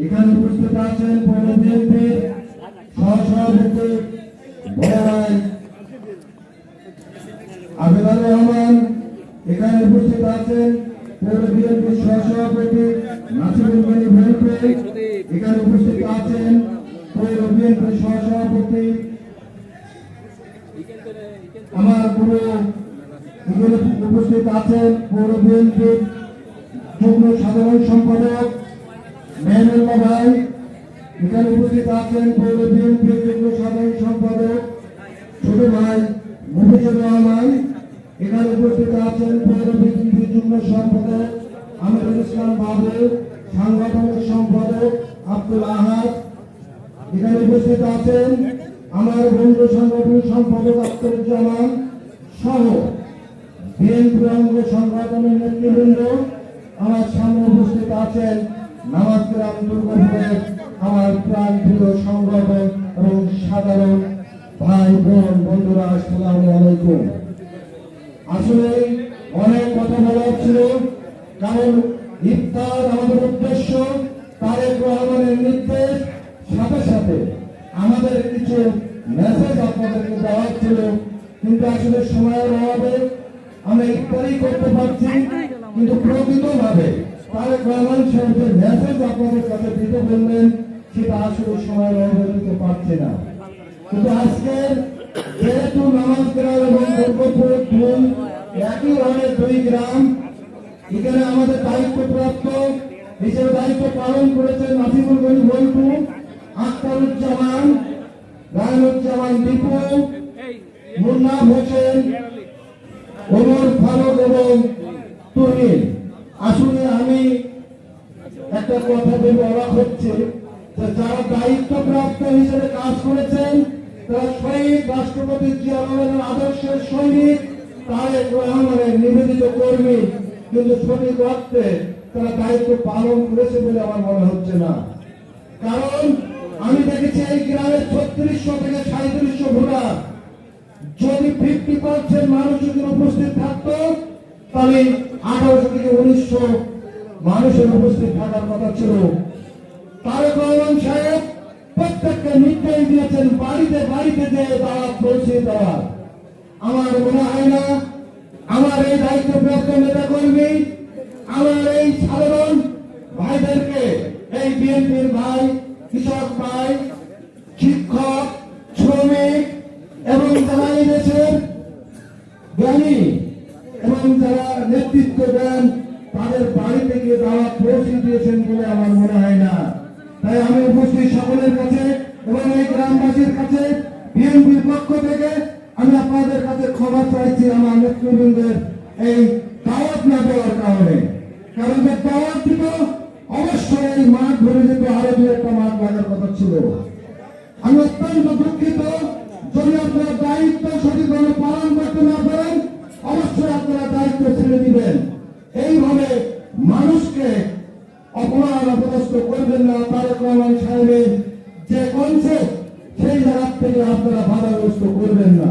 এখানে উপস্থিত আছেন পৌর বিএনপির সহসভাপতি বড়াই। আবেদুর রহমান, এখানে উপস্থিত আছেন পৌর বিএনপির সহসভাপতি নাসিরুল গনি এখানে উপস্থিত আছেন পৌর বিএনপির সহসভাপতি আমার পুরো উপস্থিত আছেন। পৌর বিএনপির যুগ্ম সাধারণ সম্পাদক মেহনুল্লাহ ভাই এখানে উপস্থিত আছেন পৌর বিএনপির যুগ্ম সাধারণ সম্পাদক, ছোট ভাই মুফিজুর রহমান। এখানে উপস্থিত আছেন পৌর বিএনপির যুগ্ম সম্পাদক আমিরুল ইসলাম বাবু, সাংগঠনিক সম্পাদক আব্দুল আহাদ। এখানে উপস্থিত আছেন আমার বন্ধু সংগঠনের সম্পাদক আখতারুজ্জামান সহ বিএনপি অঙ্গ সংগঠনের নেতৃবৃন্দ। আমার সামনে উপস্থিত আছেন নামাজ দুর্গাপুরের আমার সংগঠন এবং সাধারণ ভাই বোন বন্ধুরা, আসসালামু আলাইকুম। আসলে অনেক কথা বলা ছিল কারণ ইফতার আমাদের উদ্দেশ্য তারেক রহমানের নির্দেশ। সাথে সাথে আমাদের কিছু মেসেজ আপনাদেরকে দেওয়া ছিল কিন্তু আসলে সময়ের অভাবে আমরা ইফতারই করতে পারছি, কিন্তু প্রকৃতভাবে তারেক রহমান সাহেবের মেসেজ আপনাদের কাছে দিতে বললেন সেটা আসলে সময়ের অভাবে দিতে পারছে না। কিন্তু আজকের যেহেতু নামাজ গ্রাম এবং দুর্গপুর ধুম একই ধরনের দুই গ্রাম, এখানে আমাদের দায়িত্বপ্রাপ্ত হিসেবে দায়িত্ব পালন করেছেন নাসিমুল গনি বল্টু, আখতারুজ্জামান, রায়নুজ্জামান দীপু মুন্না হোসেন, ওমর ফারুক এবং তুহিন। আসলে আমি একটা কথা ভেবে অবাক হচ্ছে। যারা দায়িত্বপ্রাপ্ত হিসেবে কাজ করেছেন, তারা আমি দেখেছি এই ভোটার। যদি ফিফটি পার্সেন্ট মানুষ উপস্থিত থাকতো, তাহলে আঠারোশো থেকে উনিশশো মানুষের উপস্থিত থাকার কথা ছিল। তারেক রহমান সাহেব প্রত্যেককে নির্দেশ দিয়েছেন, বাড়িতে বাড়িতে যে তারা পৌঁছে দেওয়া আমার মনে হয় না, আমার এই দায়িত্বপ্রাপ্ত নেতা কর্মী আমার এই সাধারণ ভাইদেরকে, এই বিএনপির ভাই, কৃষক ভাই, শিক্ষক, শ্রমিক এবং যারা এই দেশের জ্ঞানী এবং যারা নেতৃত্ব দেন, তাদের বাড়ি থেকে তারা পৌঁছে দিয়েছেন বলে আমার মনে হয় না। তাই আমি উপস্থিত সকলের কাছে এবং এই গ্রামবাসীর কাছে বিএনপির পক্ষ থেকে আমি আপনাদের কাছে ক্ষমা চাইছি আমার নেতৃবৃন্দের এই দাওয়াত না দেওয়ার কারণে। কারণ যে দাওয়াত দিত অবশ্যই এই মাঠ ধরে যেত আরও দু একটা মাঠ লাগার কথা ছিল। আমি অত্যন্ত দুঃখিত। যদি আপনারা দায়িত্ব সঠিকভাবে পালন করতে না পারেন, অবশ্যই আপনারা দায়িত্ব ছেড়ে দিবেন। এইভাবে মানুষকে অপমান অপদস্থ করবেন না। কনসেপ্ট সেই জায়গা থেকে আপনারা বাধাগ্রস্ত করবেন না।